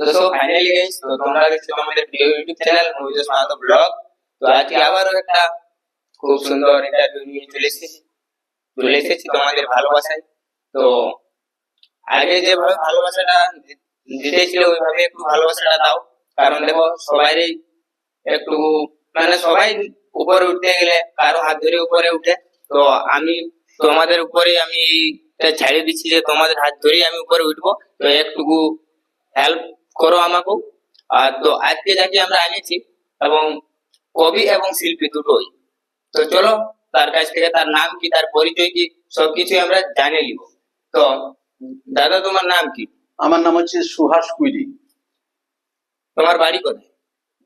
তো তো তোমরা চ্যানেল তো আজকে আবারও একটা খুব সুন্দর চলে এসেছি। তোমাদের ভালোবাসায়। তো আগে যেভাবে ভালোবাসাটা একটু ভালোবাসাটা দাও। কারণ দেখো সবারই একটু মানে সবাই উপরে উঠতে গেলে কারও হাত ধরে উপরে উঠে। তো আমি, তোমাদের উপরে আমি ছাড়িয়ে দিচ্ছি যে তোমাদের হাত ধরেই আমি উপরে উঠবো। তো একটুকু হেল্প করো আমাকে। আর তো আজকে যাকে আমরা আনিছি এবং কবি এবং শিল্পী দুটোই। তো চলো তার কাছ থেকে তার নাম কি তার পরিচয় কি সবকিছু আমরা জানিয়ে নিব। তো দাদা তোমার নাম কি? আমার নাম হচ্ছে সুহাস কুইরি। তোমার বাড়ি কোথায়?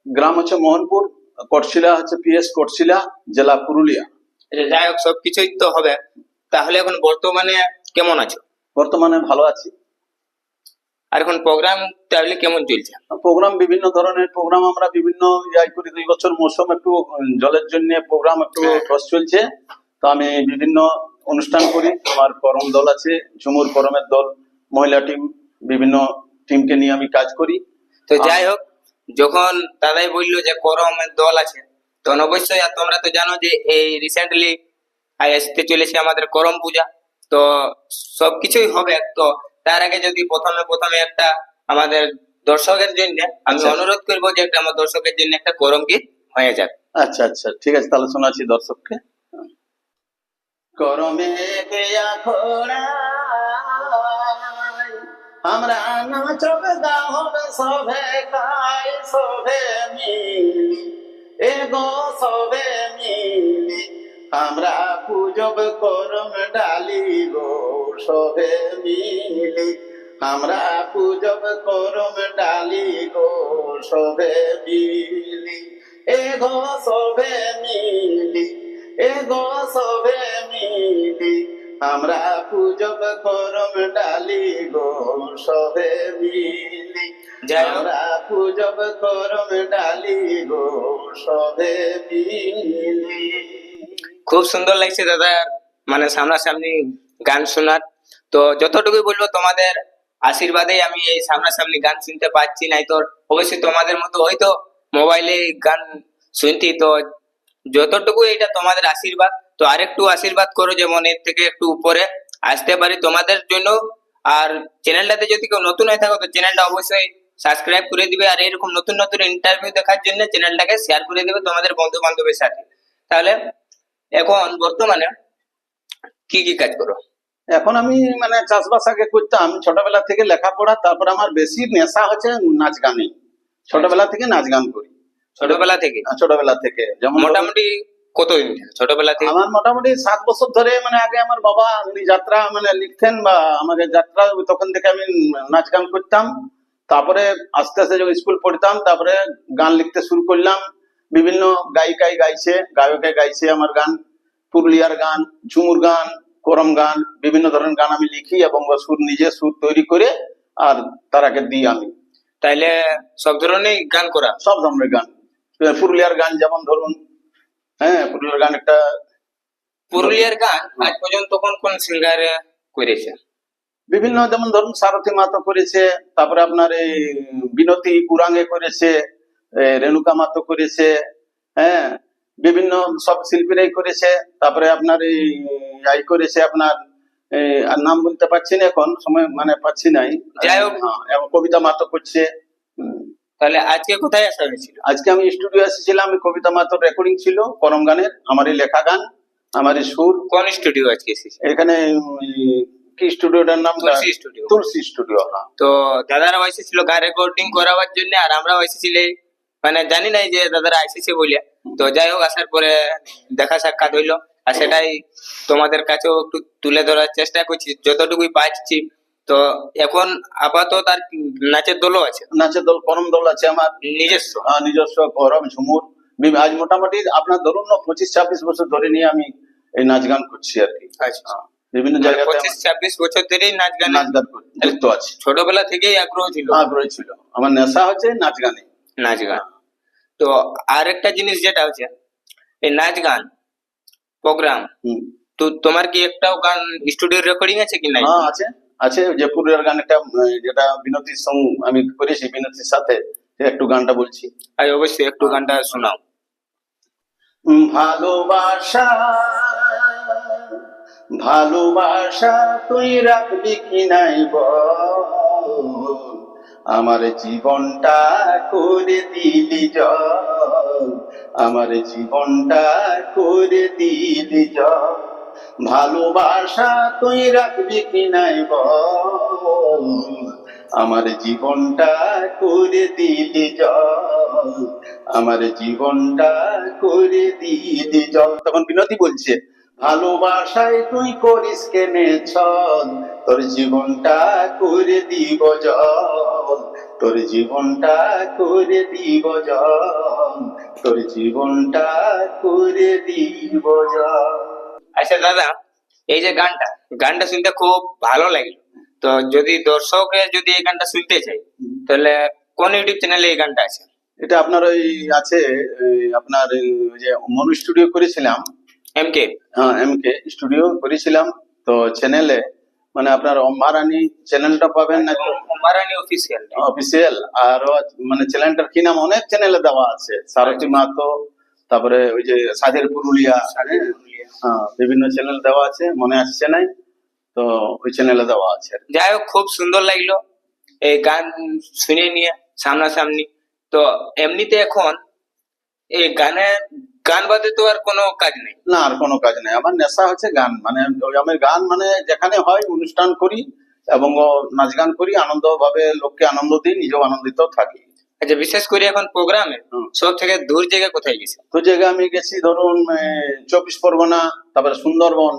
গ্রাম হচ্ছে মোহনপুর কটশিলা হচ্ছে পিএস কটশিলা জেলা পুরুলিয়া। আচ্ছা, যাই হোক সবকিছুই তো হবে। তাহলে এখন বর্তমানে কেমন আছো? বর্তমানে ভালো আছি। আর এখন প্রোগ্রাম তাহলে কেমন চলছে? প্রোগ্রাম বিভিন্ন ধরনের প্রোগ্রাম আমরা বিভিন্ন ইয়াই করি। দুই বছর মৌসুম একটু জলের জন্য প্রোগ্রাম একটু হ্যাঁ। টস চলছে। তো আমি বিভিন্ন অনুষ্ঠান করি। আমার করম দল আছে ঝুমুর করমের দল মহিলা টিম বিভিন্ন টিমকে নিয়ে আমি কাজ করি। তো যাই হোক যখন দাদাই বলল যে করমের দল আছে তখন অবশ্যই আর তোমরা তো জানো যে এই রিসেন্টলি আসতে চলেছে আমাদের করম পূজা। তো সবকিছুই হবে। তো তার আগে যদি প্রথমে প্রথমে একটা আমাদের দর্শকের জন্য আমি আচ্ছা। অনুরোধ করব যে একটা আমার দর্শকের জন্য একটা করম গীত হয়ে যাক। আচ্ছা আচ্ছা ঠিক আছে তাহলে শোনাচ্ছি দর্শককে। করমে আমরা নাচব গাহব সবে খাই সবে মিলি এগো সবে মিলি। আমরা পূজব করম ডালি গো সবে মিলি। আমরা পূজব করম ডালি গো সবে মিলি। এগো সবে মিলি এগো সবে মিলি। আমরা পূজব করম ডালি গো সবে মিলি। আমরা পূজব করম ডালি গো সবে মিলি। খুব সুন্দর লাগছে দাদা মানে সামনাসামনি গান শোনার। তো যতটুকুই বলব, তোমাদের আশীর্বাদেই আমি এই সামনাসামনি গান শুনতে পাচ্ছি। নাই তো অবশ্যই তোমাদের মতো হয়তো মোবাইলে গান শুনতি। তো যতটুকু এটা তোমাদের আশীর্বাদ, তো আরেকটু আশীর্বাদ করো যেমন এর থেকে একটু উপরে আসতে পারি তোমাদের জন্য। আর চ্যানেলটাতে যদি কেউ নতুন হয়ে থাকো, তো চ্যানেলটা অবশ্যই সাবস্ক্রাইব করে দিবে। আর এরকম নতুন নতুন ইন্টারভিউ দেখার জন্য চ্যানেলটাকে শেয়ার করে দিবে তোমাদের বন্ধু বান্ধবের সাথে। তাহলে এখন বর্তমানে কি কি কাজ করো? এখন আমি মানে চাষবাস আগে করতাম। ছোটবেলা থেকে লেখাপড়া তারপর আমার বেশি নেশা হচ্ছে নাচ গানে। ছোটবেলা থেকে নাচ গান করি। ছোটবেলা থেকে? ছোটবেলা থেকে। যেমন মোটামুটি কতদিন? ছোটবেলা থেকে? আমার মোটামুটি সাত বছর ধরে মানে আগে আমার বাবা উনি যাত্রা মানে লিখতেন বা আমাদের যাত্রা তখন থেকে আমি নাচ গান করতাম। তারপরে আস্তে আস্তে যখন স্কুল পড়তাম তারপরে গান লিখতে শুরু করলাম। বিভিন্ন গায়িকাই গাইছে গায়কে গাইছে আমার গান পুরুলিয়ার গান ঝুমুর গান করম গান বিভিন্ন ধরনের গান আমি লিখি এবং সুর নিজে সুর তৈরি করে আর তারাকে দিই আমি। তাইলে সব ধরনের গান করা? সব ধরনের গান। পুরুলিয়ার গান যেমন ধরুন হ্যাঁ পুরুলিয়ার গান একটা পুরুলিয়ার গান আজ পর্যন্ত কোন কোন সিঙ্গার করেছে? বিভিন্ন যেমন ধরুন সারথী মাতো করেছে তারপরে আপনার এই বিনতি কুরাঙ্গে করেছে রেণুকা মাতো করেছে হ্যাঁ বিভিন্ন সব শিল্পীরাই করেছে তারপরে আপনার এই করেছে আপনার আর নাম বলতে পারছি না এখন সময় মানে পাচ্ছি নাই। যাই হোক। হ্যাঁ, কবিতা মাতো করছে। তাহলে আজকে কোথায় আসা হয়েছিল? আজকে আমি স্টুডিও এসেছিলাম আমি কবিতা মাতোর রেকর্ডিং ছিল করম গানের আমারই লেখা গান আমারই সুর। কোন স্টুডিও আজকে এসেছে? এখানে কি স্টুডিওটার নাম? তুলসী স্টুডিও। তুলসী স্টুডিও হ্যাঁ। তো দাদারা এসেছিল গান রেকর্ডিং করাবার জন্য আর আমরাও এসেছিলে মানে জানি নাই যে দাদারা এসেছে বলে তো যাই হোক আসার পরে দেখা সাক্ষাৎ হইল। আর সেটাই তোমাদের কাছেও একটু তুলে ধরার চেষ্টা করছি। যতটুকুই পাচ্ছি। তো এখন আপাতত তার নাচের দলও আছে? নাচের দল করম দল আছে আমার। নিজস্ব? নিজস্ব গৌরব ঝুমুর। আজ মোটামুটি আপনার ধরুন না পঁচিশ ছাব্বিশ বছর ধরে নিয়ে আমি এই নাচ গান করছি আর কি। আচ্ছা। বিভিন্ন মানে জায়গাতে পঁচিশ ছাব্বিশ বছর ধরেই নাচ গানে নাচ গান আছে। ছোটবেলা থেকেই আগ্রহ ছিল। আগ্রহ ছিল। আমার নেশা হচ্ছে নাচ গানে। নাচ গান। তো আর একটা জিনিস যেটা হচ্ছে এই নাচ গান প্রোগ্রাম। তো তোমার কি একটাও গান স্টুডিও রেকর্ডিং আছে কি নাই? হ্যাঁ আছে। আছে যে পুরুলিয়ার গান একটা যেটা বিনোদীর সং আমি করেছি বিনোদীর সাথে একটু গানটা বলছি। আর অবশ্যই একটু গানটা শোনাও। ভালোবাসা ভালোবাসা তুই রাখবি কি নাই বল? আমার জীবনটা করে দিলি জল আমার জীবনটা করে দিলি জল ভালোবাসা তুই রাখবি কি নাই বল আমার জীবনটা করে দিলি জল আমার জীবনটা করে দিলি তখন বিনতি বলছে, ভালোবাসায় তুই করিস কেনে ছল? তোর জীবনটা করে দিব জল তোর জীবনটা করে দিব তোর জীবনটা করে দিব আচ্ছা দাদা এই যে গানটা গানটা শুনতে খুব ভালো লাগল। তো যদি দর্শকে যদি এই গানটা শুনতে চাই তাহলে কোন ইউটিউব চ্যানেলে এই গানটা আছে? এটা আপনার ওই আছে আপনার যে মনু স্টুডিও করেছিলাম। M K. হ্যাঁ এম কে স্টুডিও করেছিলাম। তো চ্যানেলে মানে আপনার অম্বারানি চ্যানেলটা পাবেন না কুমারানি অফিসিয়াল অফিসিয়াল আর মানে চ্যানেলটার কি নাম? অনেক চ্যানেলে দেওয়া আছে। সারথী মাহাতো তারপরে ওই যে সাধের পুরুলিয়া হ্যাঁ, বিভিন্ন চ্যানেল দেওয়া আছে মনে আসছে নাই তো ওই চ্যানেলে দেওয়া আছে যাই হোক খুব সুন্দর লাগল এই গান শুনে নিয়ে সামনাসামনি। তো এমনিতে এখন এই গানে গান বাদে তো আর কোনো কাজ নেই। না আর কোনো কাজ নেই। আমার নেশা হচ্ছে গান। মানে ওই আমি গান মানে যেখানে হয় অনুষ্ঠান করি এবং নাচ গান করি আনন্দ ভাবে লোককে আনন্দ দিই নিজেও আনন্দিত থাকি। আচ্ছা বিশেষ করে এখন প্রোগ্রামে। সব থেকে দূর জায়গা কোথায় গেছে? দূর জায়গা আমি গেছি ধরুন চব্বিশ পরগনা তারপরে সুন্দরবন।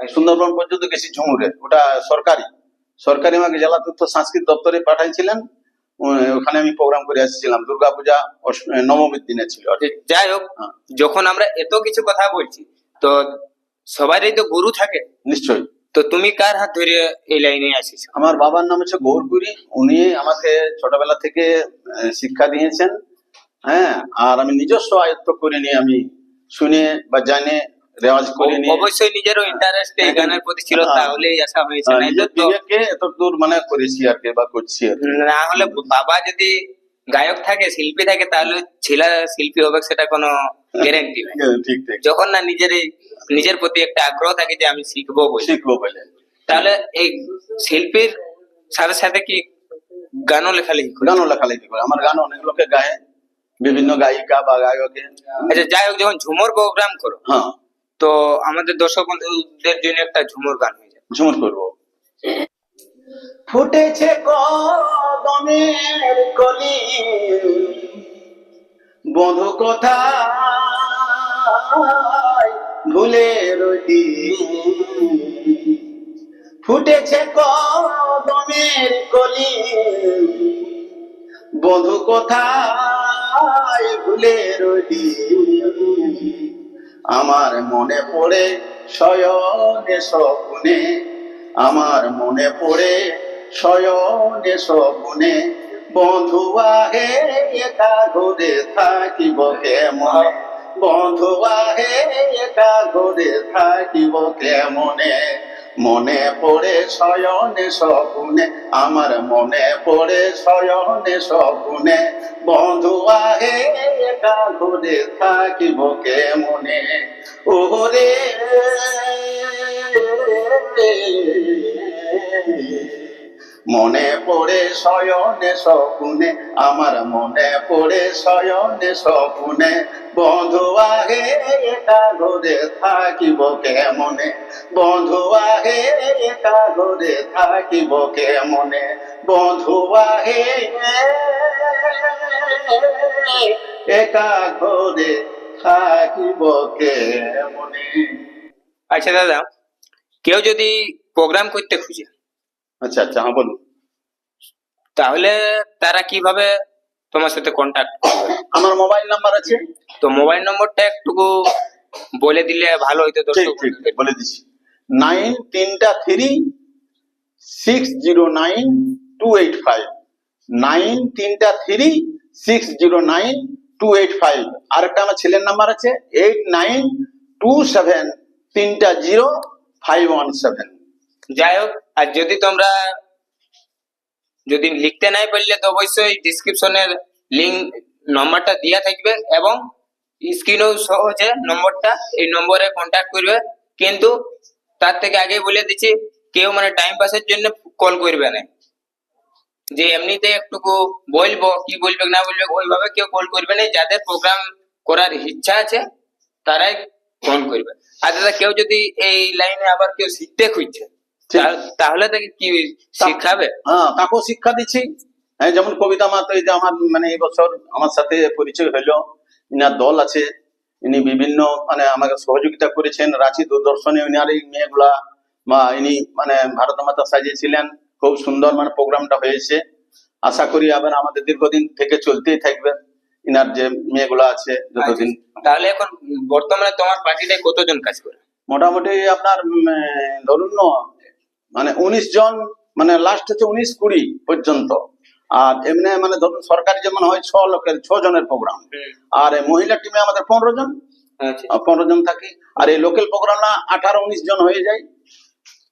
সুন্দরবন পর্যন্ত গেছি ঝুমুরে। ওটা সরকারি। সরকারি আমাকে জেলা তথ্য সংস্কৃতি দপ্তরে পাঠাইছিলেন। ওখানে আমি প্রোগ্রাম করে আসছিলাম। দুর্গাপূজা নবমীর দিনে ছিল। যাই হোক হ্যাঁ। যখন আমরা এত কিছু কথা বলছি তো সবারই তো গুরু থাকে। নিশ্চয়ই। তো তুমি কার হাত ধরে এই লাইনে আসিস আমার বাবার নাম হচ্ছে গৌরপুরি। উনি আমাকে ছোটবেলা থেকে শিক্ষা দিয়েছেন। হ্যাঁ আর আমি নিজস্ব আয়ত্ত করে নিয়ে আমি শুনে বা জানে রেওয়াজ করে নিয়ে অবশ্যই নিজেরও ইন্টারেস্ট এই গানের প্রতি ছিল হ্যাঁ। তাহলেই আসা হয়েছে নাই নিজের তো এত দূর মানে করেছি আর কি বা করছি না হলে বাবা যদি গায়ক থাকে শিল্পী থাকে তাহলে ছেলে শিল্পী হবে সেটা কোনো গ্যারেন্টি নাই। হ্যাঁ, ঠিক ঠিক। যখন না নিজের নিজের প্রতি একটা আগ্রহ থাকে যে আমি শিখব বলে। শিখব বলে। তাহলে এই শিল্পীর সাথে সাথে কি গানও লেখালেখি গানও লেখালেখি করে। আমার গান অনেক লোকে গায় বিভিন্ন গায়িকা বা গায়কে। আচ্ছা যাই হোক যখন ঝুমুর প্রোগ্রাম করো হ্যাঁ। তো আমাদের দর্শক বন্ধুদের জন্য একটা ঝুমুর গান হয়ে যাবে। ঝুমুর করব। ফুটেছে কদমের কলি বধু কোথায় ভুলে রইলি। ফুটেছে কদমের কলি বধু কোথায় ভুলে রইলি। আমার মনে পড়ে শয়নে স্বপ্নে। আমার মনে পড়ে শয়নে স্বপ্নে। বন্ধু আহে একা ঘরে থাকিব কেমন? বন্ধু আহে একা ঘরে থাকিব কেমনে? মনে পড়ে শয়নে স্বপ্নে। আমার মনে পড়ে শয়নে স্বপ্নে। বন্ধু আহে একা ঘুরে থাকিব কেমনে? ওরে মনে পড়ে শয়নে স্বপ্নে, আমার মনে পড়ে শয়নে স্বপ্নে। বন্ধু আহে একা ঘরে থাকিব কেমনে? বন্ধু আহে একা ঘরে থাকিব কেমনে? বন্ধু আহে একা ঘরে থাকিব কেমনে? আচ্ছা দাদা, কেউ যদি প্রোগ্রাম করতে খুঁজে আচ্ছা আচ্ছা হ্যাঁ বলুন। তাহলে তারা কীভাবে তোমার সাথে কন্ট্যাক্ট করবে? আমার মোবাইল নাম্বার আছে। তো মোবাইল নম্বরটা একটুকু বলে দিলে ভালো হইতো দর্শক। বলে দিচ্ছি। নাইন তিনটা three six zero nine two eight five nine তিনটা three six zero nine two eight five আরেকটা আমার ছেলের নাম্বার আছে এইট নাইন টু সেভেন তিনটা জিরো ফাইভ ওয়ান সেভেন যাই হোক আর যদি তোমরা যদি লিখতে নাই পারলে তো অবশ্যই ডিসক্রিপশনে লিঙ্ক নম্বরটা দেওয়া থাকবে এবং স্ক্রিনেও সহজে নম্বরটা এই নম্বরে কন্ট্যাক্ট করবে। কিন্তু তার থেকে আগে বলে দিচ্ছি, কেউ মানে টাইম পাসের জন্য কল করবে না। যে এমনিতে একটুকু বলব, কি বলবে, না বলবে, ওইভাবে কেউ কল করবে না। যাদের প্রোগ্রাম করার ইচ্ছা আছে, তারাই ফোন করবে। আর দাদা, কেউ যদি এই লাইনে আবার কেউ শিখতে খুঁজছে তাহলে তাকে কি শিখাবে হ্যাঁ তাকেও শিক্ষা দিচ্ছি। হ্যাঁ যেমন কবিতা মাতো এই যে আমার মানে এই বছর আমার সাথে পরিচয় হইল। ইনার দল আছে। ইনি বিভিন্ন মানে আমাকে সহযোগিতা করেছেন। রাঁচি দূরদর্শনে ইনার এই মেয়েগুলা বা ইনি মানে ভারত মাতা সাজিয়েছিলেন। খুব সুন্দর মানে প্রোগ্রামটা হয়েছে। আশা করি আবার আমাদের দীর্ঘদিন থেকে চলতেই থাকবে। ইনার যে মেয়েগুলা আছে যতদিন তাহলে এখন বর্তমানে তোমার পার্টিতে কতজন কাজ করে? মোটামুটি আপনার ধরুন না, মানে উনিশ জন মানে লাস্ট হচ্ছে উনিশ কুড়ি পর্যন্ত। আর এমনি মানে ধরুন সরকারি যেমন হয় ছ লোকের ছ জনের প্রোগ্রাম আর মহিলা টিমে আমাদের পনেরো জন। আচ্ছা। পনেরো জন থাকি। আর এই লোকাল প্রোগ্রাম না আঠারো উনিশ জন হয়ে যায়।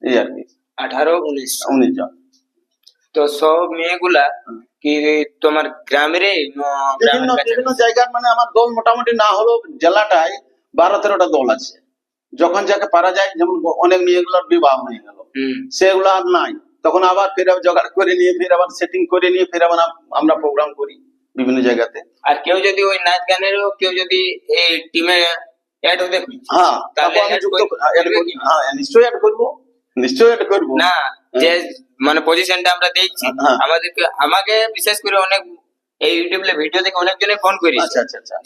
এই আর কি। আঠারো উনিশ। উনিশ জন। তো সব মেয়েগুলা কি তোমার গ্রামের বিভিন্ন বিভিন্ন জায়গার মানে আমার দল মোটামুটি না হলেও জেলাটায় বারো তেরোটা দল আছে। যখন যাকে পারা যায় যেমন অনেক মেয়েগুলোর বিবাহ হয়ে গেল। সেগুলো আর নাই। তখন আবার ফের জোগাড় করে নিয়ে ফের আবার সেটিং করে নিয়ে ফের আবার আমরা প্রোগ্রাম করি বিভিন্ন জায়গাতে। আর কেউ যদি ওই নাচ গানেরও কেউ যদি এই টিমে অ্যাড হতে হ্যাঁ তাহলে। কি? হ্যাঁ নিশ্চয়ই অ্যাড করব। নিশ্চয়ই অ্যাড করব। না যে মানে পজিশনটা আমরা দেখছি হ্যাঁ। আমাদেরকে আমাকে বিশেষ করে অনেক এই ইউটিউবে ভিডিও দেখে অনেকজনে ফোন করি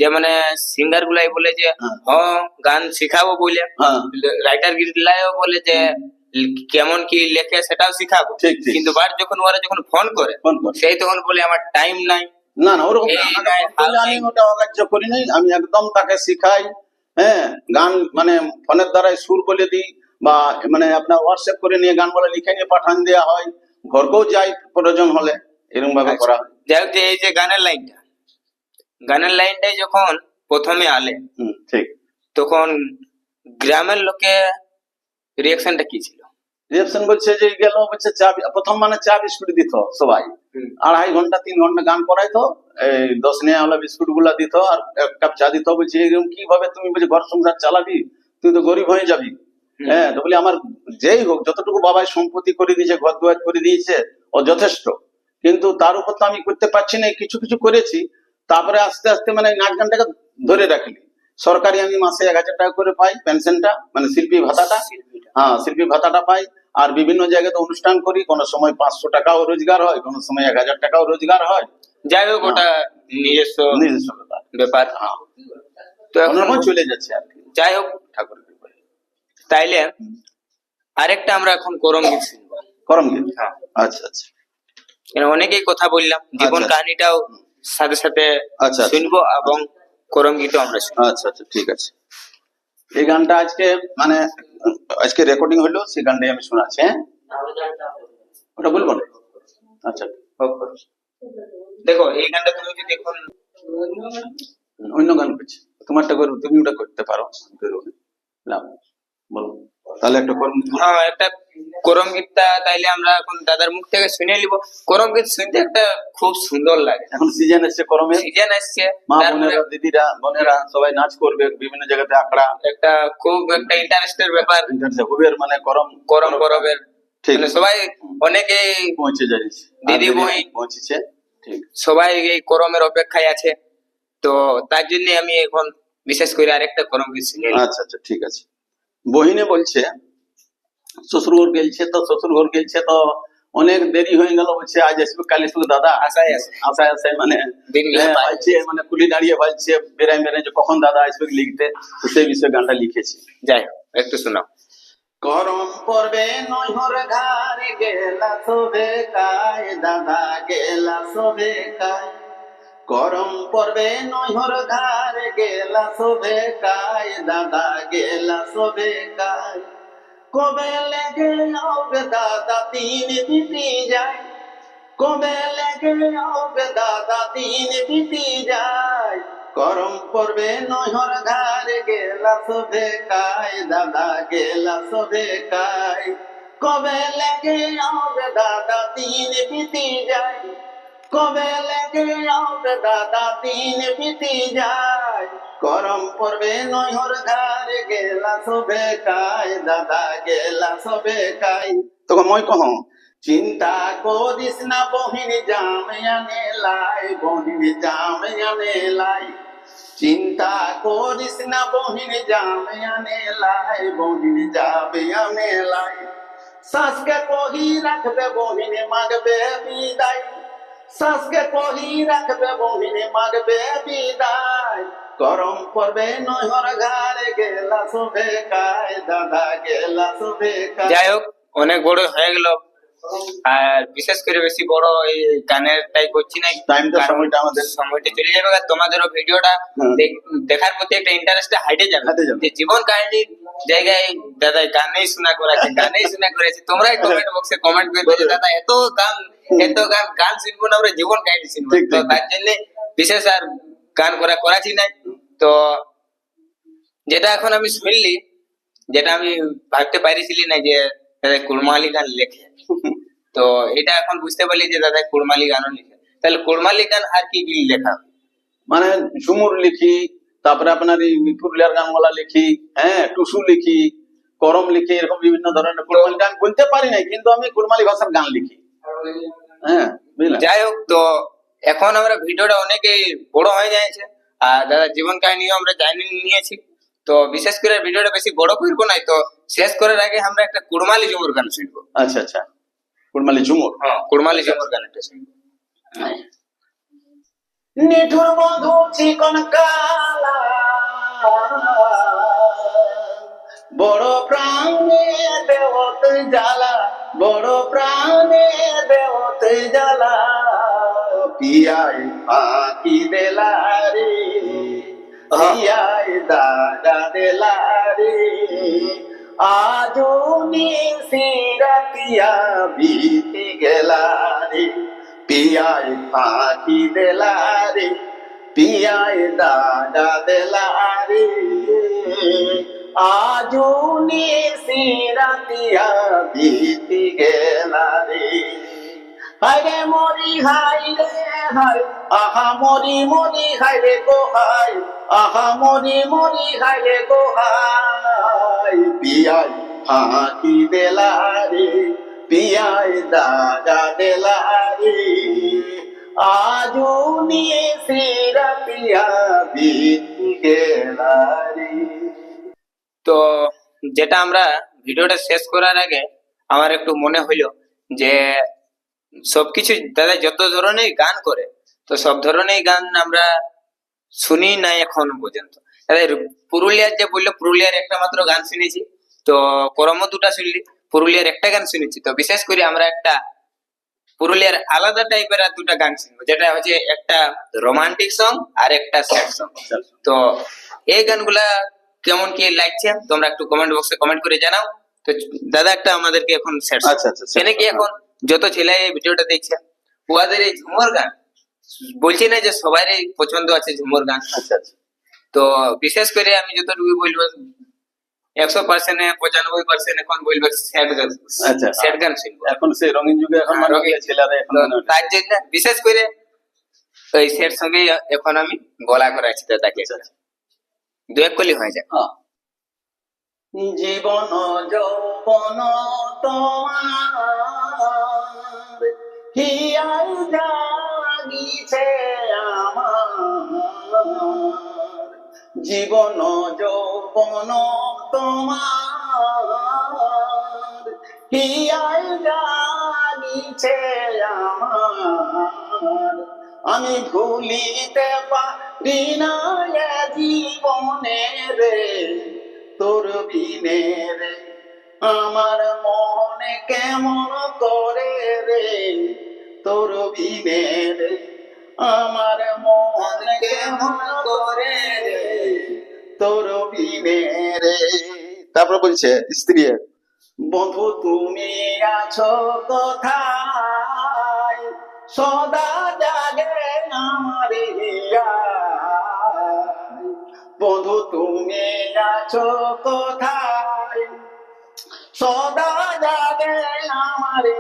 যে মানে সিঙ্গার গুলাই বলে যে হ্যাঁ। হ গান শিখাবো বলে হ্যাঁ। রাইটার গিলাইও বলে যে কেমন কি লেখে সেটাও শিখাবো। কিন্তু বার যখন ওরা যখন ফোন করে সেই তখন বলে আমার টাইম নাই। না না ওরকম আমি ওটা অগ্রাহ্য করি নাই। আমি একদম তাকে শিখাই হ্যাঁ গান মানে ফোনের দ্বারাই সুর বলে দিই বা মানে আপনার হোয়াটসঅ্যাপ করে নিয়ে গান বলে লিখে নিয়ে পাঠান দেওয়া হয়। ঘরকেও যাই প্রয়োজন হলে এরকম ভাবে আচ্ছা। করা হয়। যাই হোক যে এই যে গানের লাইনটা। গানের লাইনটাই যখন প্রথমে আলে ঠিক। তখন গ্রামের লোকে রিয়াকশনটা কি ছিল? রিসেপশন বলছে যে গেল বলছে চা প্রথম মানে চা বিস্কুট দিত সবাই। আড়াই ঘণ্টা তিন ঘণ্টা গান করাইতো এই দশ নেওয়া হলো বিস্কুটগুলা দিত আর এক কাপ চা দিত। বলছে এরকম কীভাবে তুমি বলছে ঘর সংসার চালাবি? তুই তো গরিব হয়ে যাবি। হ্যাঁ তো বলি আমার যেই হোক যতটুকু বাবাই সম্পত্তি করে দিয়েছে ঘর দুয়ার করে দিয়েছে ও যথেষ্ট। কিন্তু তার উপর তো আমি করতে পারছি না কিছু কিছু করেছি। তারপরে আস্তে আস্তে মানে নাচ গানটাকে ধরে রাখলি সরকারি আমি মাসে এক হাজার টাকা করে পাই পেনশনটা মানে শিল্পী ভাতাটা। হ্যাঁ শিল্পী ভাতাটা পাই। আর বিভিন্ন জায়গাতে অনুষ্ঠান করি কোনো সময় পাঁচশো টাকাও রোজগার হয় কোনো সময় এক হাজার টাকাও রোজগার হয়। যাই হোক ওটা নিজস্ব নিজস্ব ব্যাপার। হ্যাঁ। তো এখন চলে যাচ্ছে আর কি। যাই হোক ঠাকুরের কৃপায়। তাইলে আরেকটা আমরা এখন করম গীত শুনব করম গীত হ্যাঁ। আচ্ছা আচ্ছা। অনেকেই কথা বললাম জীবন আচ্ছা। কাহিনীটাও সাথে সাথে আচ্ছা, আচ্ছা। শুনব এবং করম গীতও আমরা শুনব। আচ্ছা আচ্ছা ঠিক আছে। এই গানটা আজকে মানে আজকে রেকর্ডিং হলো সেই গানটাই আমি শোনাচ্ছি হ্যাঁ? ওটা বলব না? আচ্ছা দেখো এই গানটা তুমি যদি এখন অন্য গান করছি তোমারটা করব তুমি ওটা করতে পারো। করব। না, বলো। তাহলে একটা করব হ্যাঁ একটা করম গীতটা তাইলে আমরা এখন দাদার মুখ থেকে শুনে নিব। করম গীত শুনতে একটা খুব সুন্দর লাগে। এখন সিজন এসছে করমে সিজন আসছে বোনেরা দিদিরা বোনেরা সবাই নাচ করবে বিভিন্ন জায়গাতে আখড়া। একটা খুব একটা ইন্টারেস্টের ব্যাপার। হুবের মানে করম করম করবের ঠিক। মানে সবাই অনেকে পৌঁছে যাচ্ছে। দিদি বই পৌঁছেছে। ঠিক। সবাই এই করমের অপেক্ষায় আছে। তো তার জন্য আমি এখন বিশেষ করে আরেকটা করম গীত শুনে। আচ্ছা আচ্ছা ঠিক আছে। বহিনে বলছে শ্বশুর ঘর গেলছে তো শ্বশুর ঘর গেলছে তো অনেক দেরি হয়ে গেল বলছে আজ আসবে কাল আসবে দাদা। আশায় আছে। আশায় আশায় মানে দিন হ্যাঁ, মানে কুলি দাঁড়িয়ে বলছে বেড়াই বেড়াই যে কখন দাদা আসবে লিখতে সেই বিষয়ে গানটা লিখেছি। যাই একটু শোনাও। করম পড়বে নয়হর ঘাড়ে গেলা শোভে কায় দাদা গেলা শোভে কায়। করম পড়বে নয়হর ঘাড়ে গেলা শোভে কায় দাদা গেলা শোভে কায়। কবে লেগে আওগে দাদা তিন বিটি যায়? কবে লেগে আওগে দাদা তিন বিটি যায়? করম পড়বে নহর ঘাড়ে গেলা শোভে কায় দাদা গেলা শোভে কায় কবে লেগে হবে দাদা দিন বিতি যায়? কবে লেগে হবে দাদা, দিন বিতি যায়। গরম পড়বে নয়র ধারে গেলা সবে কায় দাদা গেলা সবে কায় তখন মই কহ চিন্তা করিস না, বহিন জামিয়ানে লাই বহিন জামিয়ানে লাই চিন্তা করিস না, বহিন জামিয়ানে লাই বহিন জামিয়ানে লাই শ্বাসকে কহি রাখবে, বহিনে মাগবে বিদায়। শ্বাসকে কহি রাখবে বহিনে মাগবে বিদায়। গরম পড়বে নহর ঘাড়ে, গেলা শোভে কায়, দাদা গেলা কায়। যাই হোক, অনেক বড় হয়ে গেল। আর বিশেষ করে বেশি বড় এই গানের টাই করছি না টাইমটা সময়টা আমাদের। সময়টা চলে যাবে আর তোমাদেরও ভিডিওটা দেখার প্রতি একটা ইন্টারেস্ট হাইটে যাবে। জীবন কাহিনীর জায়গায় দাদা গানেই শোনা করেছে গানেই শোনা করেছে তোমরাই কমেন্ট বক্সে কমেন্ট করে দিয়েছ দাদা এত গান এত গান গান শুনব না আমরা জীবন কাহিনী শুনব। তো তার জন্য বিশেষ আর গান করা করাছি নাই তো যেটা এখন আমি শুনলি যেটা আমি ভাবতে পারিছিলি না যে দাদা কুড়মালি গান লেখে। তো এটা এখন বুঝতে পারলি যে দাদা কুড়মালি গানও লিখে। তাহলে কুড়মালি গান আর কি কি লেখা? মানে ঝুমুর লিখি তারপরে আপনার এই পুরুলিয়ার গানগুলা লিখি হ্যাঁ টুসু লিখি করম লিখি এরকম বিভিন্ন ধরনের কুড়মালি গান বলতে পারি নাই কিন্তু আমি কুড়মালি ভাষার গান লিখি। হ্যাঁ যাই হোক তো এখন আমরা ভিডিওটা অনেকে বড় হয়ে যাচ্ছে আর দাদা জীবন কাহিনীও আমরা জানি নিয়েছি। তো বিশেষ করে ভিডিওটা বেশি বড় করব নাই তো শেষ করার আগে আমরা একটা কুড়মালি ঝুমুর গান শুনব। আচ্ছা আচ্ছা। কুড়মালি ঝুমুর? হ্যাঁ কুড়মালি ঝুমুর গান একটা শুনব। নিঠুর মধু চিকন কালা বড় প্রাণে দেবত জ্বালা বড় প্রাণে দেবত জ্বালা পিয়াই ফাঁকি দেলা রে পিয়াই দাদা দেলা রে। আজও নিশিরাতিয়া বিতি গেলারে পিয়াই ফাঁকি দেলা রে পিয়াই দাদা দেলারে। রে আজও নিশিরাতিয়া বিতি গেলা রে হাইরে মরি হাই রে হাই আহা মরি মরি হাই রে গো হাই আহা মরি মরি হাই রে গো হাই পিয়াই ফাঁকি দেলা রে পিয়াই দাদা দেলা রে নিয়ে সিরা পিয়া বিতি গেলা তো যেটা আমরা ভিডিওটা শেষ করার আগে আমার একটু মনে হইল যে সবকিছু দাদা যত ধরনের গান করে তো সব ধরনের গান আমরা শুনি নাই এখন পর্যন্ত। দাদা পুরুলিয়ার যে বলল পুরুলিয়ার একটা মাত্র গান শুনেছি তো করম দুটা শুনলি পুরুলিয়ার একটা গান শুনেছি তো বিশেষ করে আমরা একটা পুরুলিয়ার আলাদা টাইপের আর দুটা গান শুনব যেটা হচ্ছে একটা রোমান্টিক সং আর একটা স্যাড সং তো এই গানগুলা কেমন কি লাগছে তোমরা একটু কমেন্ট বক্সে কমেন্ট করে জানাও। তো দাদা একটা আমাদেরকে এখন স্যাড সং আচ্ছা আচ্ছা কি এখন যত ছেলে এই ভিডিওটা দেখছে ওদের এই ঝুমর গান বলছি না যে সবাই পছন্দ আছে ঝুমর গান। আচ্ছা আচ্ছা। তো বিশেষ করে আমি যতটুকু বলব একশো পার্সেন্ট পঁচানব্বই পার্সেন্ট এখন বলব স্যাড গান আচ্ছা। স্যাড গান শুনব। এখন সেই রঙিন যুগে এখন হ্যাঁ, তার জন্য বিশেষ করে ওই সেট সঙ্গে এখন আমি বলা করাচ্ছি দাদাকে দু এক কলি হয়ে যায় হ্যাঁ। জীবন, যৌবন তোমার। হিয়াই জাগিছে আমার। জীবন, যৌবন তোমার। হিয়াই জাগিছে আমার। আমি ভুলিতে পারি না জীবনে তোর বিনে রে। আমার মনে কেমন করে রে? তোর বিনে রে। আমার মনে কেমন করে রে? তোর বিনে রে। তারপর বলছে, স্ত্রী, বন্ধু, তুমি আছো কোথায়? সদা জাগে আমার। বন্ধু, তুমি আছো কোথায়? সদা জাগে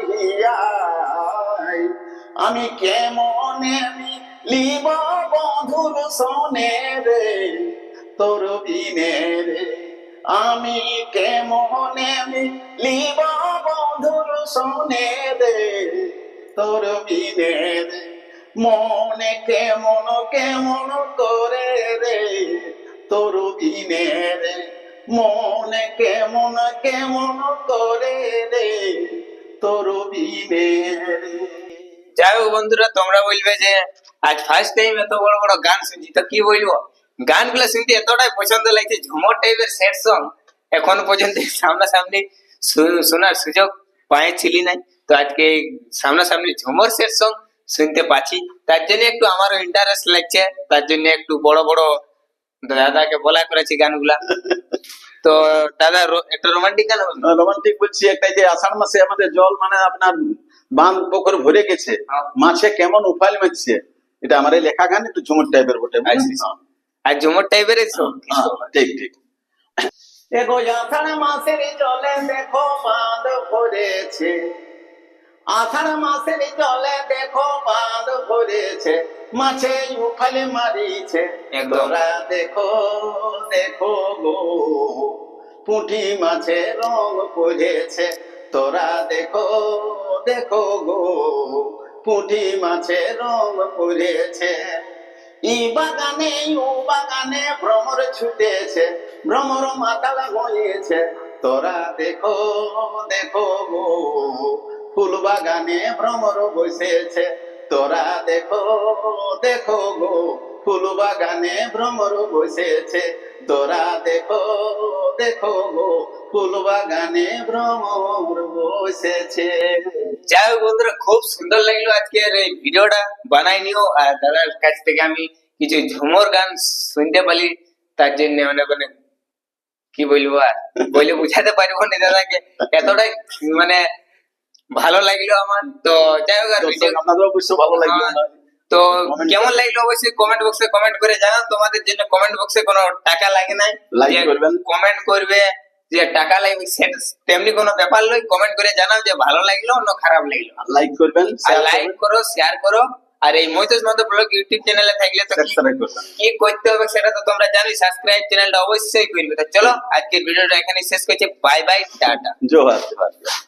হিয়াই আমি কেমনে লিব বন্ধুর সনে রে? তোর বিনে রে। আমি কেমনে লিব বন্ধুর সনে রে? তোর বিনে রে। মনে কেমন কেমন করে রে? তোর বিনে রে মনে কেমন কেমন করে রে তোর বিনে রে যাই হোক বন্ধুরা, তোমরা বলবে যে আজ ফার্স্ট টাইম এত বড় বড় গান শুনছি, তো কি বলব? গানগুলো শুনতে এতটাই পছন্দ লাগছে, ঝুমর টাইপের সেট সং এখনও পর্যন্ত সামনাসামনি শোনার সুযোগ পাইছিলি নাই। তো আজকে সামনাসামনি ঝুমর সেট সং শুনতে পাচ্ছি। তার জন্য একটু আমারও ইন্টারেস্ট লাগছে, তার জন্য একটু বড় বড় দাদাকে বলা করেছি গানগুলা। তো দাদা একটা রোমান্টিক গান রোমান্টিক বলছি একটা যে আষাঢ় মাসে আমাদের জল মানে আপনার বাঁধ পুকুর ভরে গেছে। হ্যাঁ। মাছে কেমন উফাল মারছে? এটা আমার এই লেখা গান একটু ঝুমুর টাইপের বটে আচ্ছা। আর ঝুমর টাইপের হ্যাঁ, ঠিক ঠিক। এগো আষাঢ় মাসের জলে দেখো বাঁধ ভরেছে। আষাঢ় মাসের জলে দেখো বাঁধ ভরেছে। মাছে উফালে মারিছে। তোরা দেখো দেখো গো পুঁটি মাছে রং পড়েছে। তোরা দেখো দেখো গো পুঁটি মাছে রং পড়েছে। ই বাগানে ও বাগানে ভ্রমর ছুটেছে ভ্রমর মাতাল হয়েছে। তোরা দেখো দেখো গো ফুল বাগানে ভ্রমর বসেছে। তোরা দেখো দেখো গো ফুল বাগানে ভ্রমর বসেছে। তোরা দেখো দেখো গো ফুল বাগানে ভ্রমর বসেছে। যাই হোক বন্ধুরা, খুব সুন্দর লাগল আজকের এই ভিডিওটা। বানাই নিও। আর দাদার কাছ থেকে আমি কিছু ঝুমর গান শুনতে পারি। তার জন্য অনেক অনেক কি বলব আর? বলে বুঝাতে পারব না দাদাকে। এতটাই মানে ভালো লাগল আমার। তো যাই হোক আর আপনাদের ভালো লাগল হ্যাঁ। তো কেমন লাগল অবশ্যই কমেন্ট বক্সে কমেন্ট করে জানাও। তোমাদের জন্য কমেন্ট বক্সে কোনো টাকা লাগে করবেন। কমেন্ট করবে যে টাকা লাগবে সেটা তেমনি কোনো ব্যাপার নয়। কমেন্ট করে জানাও যে ভালো লাগল না খারাপ লাগল। লাইক করবেন লাইক করো শেয়ার করো। আর এই মৈতজ মতো ব্লগ ইউটিউব চ্যানেলে থাকলে তো কি- কি করতে হবে সেটা তো তোমরা জানোই সাবস্ক্রাইব চ্যানেলটা অবশ্যই করবে। তো চলো আজকের ভিডিওটা এখানে শেষ করছি। Bye bye tata. জোহার।